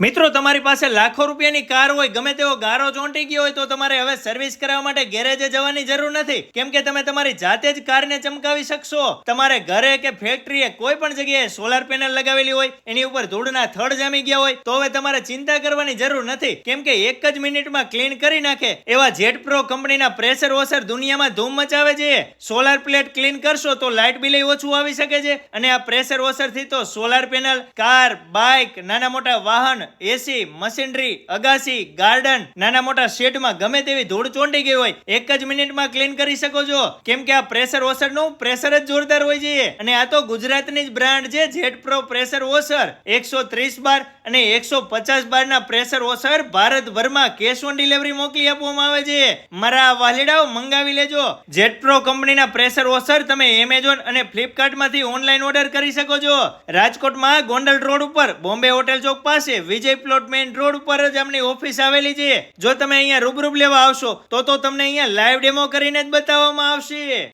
મિત્રો, તમારી પાસે લાખો રૂપિયાની કાર હોય, ગમે તેવો ગારો ચોંટી ગયો હોય, તો તમારે હવે સર્વિસ કરાવવા માટે ગેરેજે જવાની જરૂર નથી. કેમ કે તમે તમારી જાતે જ કારને ચમકાવી શકશો. તમારે ઘરે કે ફેક્ટરીએ કોઈ પણ જગ્યાએ સોલાર પેનલ લગાવેલી હોય, એની ઉપર ધૂળના થડ જામી ગયા હોય, તો હવે તમારે ચિંતા કરવાની જરૂર નથી. કેમ કે એક જ મિનિટમાં ક્લીન કરી નાખે. એવા જેટ પ્રો કંપનીના પ્રેશર વોશર દુનિયામાં ધૂમ મચાવે છે. સોલાર પ્લેટ ક્લીન કરશો તો લાઇટ બિલ ઓછું આવી શકે છે. અને આ પ્રેશર વોશરથી તો સોલાર પેનલ કાર બાઇક નાના મોટા વાહન એસી મશીનરી અગાસી ગાર્ડન નાના મોટા શેડમાં ગમે તેવી ધૂળ ચોંટી ગઈ હોય, એક જ મિનિટમાં ક્લીન કરી શકો છો. કેમ કે આ પ્રેશર વોશરનું પ્રેશર જ જોરદાર હોય છે અને આ તો ગુજરાતની જ બ્રાન્ડ છે જેટ પ્રો પ્રેશર વોશર એકસો ત્રીસ બાર અને એકસો પચાસ બાર ના પ્રેશર વોશર ભારતભરમાં કેશ ઓન ડિલિવરી મોકલી આપવામાં આવે છે. મારા વાલીડાઓ મંગાવી લેજો. જેટ પ્રો કંપનીના પ્રેશર વોશર તમે એમેઝોન અને ફ્લિપકાર્ટમાંથી ઓનલાઈન ઓર્ડર કરી શકો છો. રાજકોટમાં ગોંડલ રોડ ઉપર બોમ્બે હોટેલ ચોક પાસે વિજય પ્લોટ રોડ ઉપર જ આમની ઓફિસ આવેલી છે. જો તમે અહીંયા રૂબરૂબ લેવા આવશો, તો તો તમને અહીંયા લાઈવ ડેમો કરીને જ બતાવવામાં આવશે.